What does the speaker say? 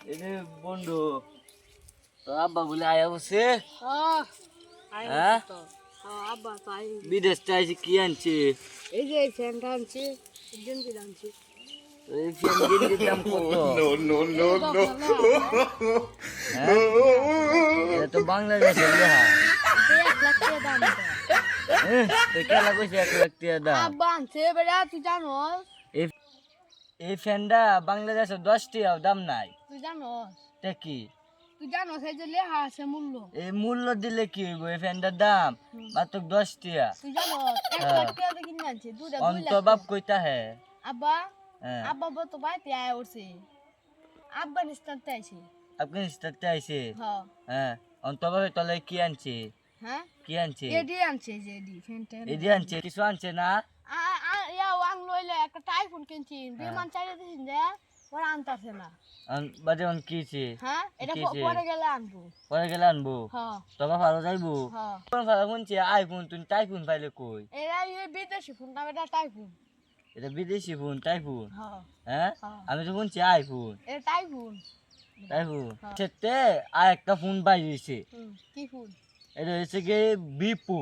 এনে বন্ধু তো আব্বা বলে আয়া বসে। হ্যাঁ হ্যাঁ? তো। হ্যাঁ বিদেশ চাইছি কি আনছে? এই যে এই ফ্যানটা আনছি গেঞ্জি আনছি। এই ফ্যান গেঞ্জির দাম কত? এটা তো বাংলাদেশের লেহা এক লাখ টাকা দাম এটা। তো কেলা কইছে এক লাখ টাকা দাম? আব্বা আনছে বেড়া তুই জানোস। এই এই ফ্যানটা বাংলাদেশের দশ টাকা দাম নাই। জানোস? তা কি? তুই জানোস এই যে লেহা আছে মূল্য। এই মূল্য দিলে কি হইব? এই ফ্যানটার দাম মাত্র দশ টাকা তুই জানোস এক হ্যাঁ। লাখ টাকা দিয়ে কিনে আনছে দুটা অন্ত বাপ কইতা হে। আব্বা হ্যাঁ। আব্বা বল তো বাইতে আয় উঠছে। আব্বা নিস্তারতে আইছে। আফগানিস্তানতে আইছে? হ্যাঁ। অন্ত বাপে তলে কি আনছে? হ্যাঁ? কি আনছে? এডি আনছে যে এডি ফ্যানটা এদি আনছে কিছু আনছে না? আ- ইয়া ওয়াং লইলে একটা টাইফুন কিনছি। বিমান চাইলে দিছেন যে? ওরা আনতাছে না। বাদে অন কিছে হ্যাঁ এটা পরে গেলে আনব। পরে গেলে আনব? হ্যাঁ। তবা ভালো যাইবো? হ্যাঁ। কোন ভালো শুনছি আইফোন তুই টাইফোন পাইলে কই? এরা এই বিদেশি ফোন নাম এটা টাইফুন। এটা বিদেশি ফোন টাইফোন? হ্যাঁ। হ্যাঁ? হ্যাঁ। আমি তো শুনছি আইফোন। এটা টাইফুন। টাইফোন? হ্যাঁ। সেতে আর একটা ফোন বাইরেছে কি ফোন? এটা হচ্ছে গিয়ে বিপো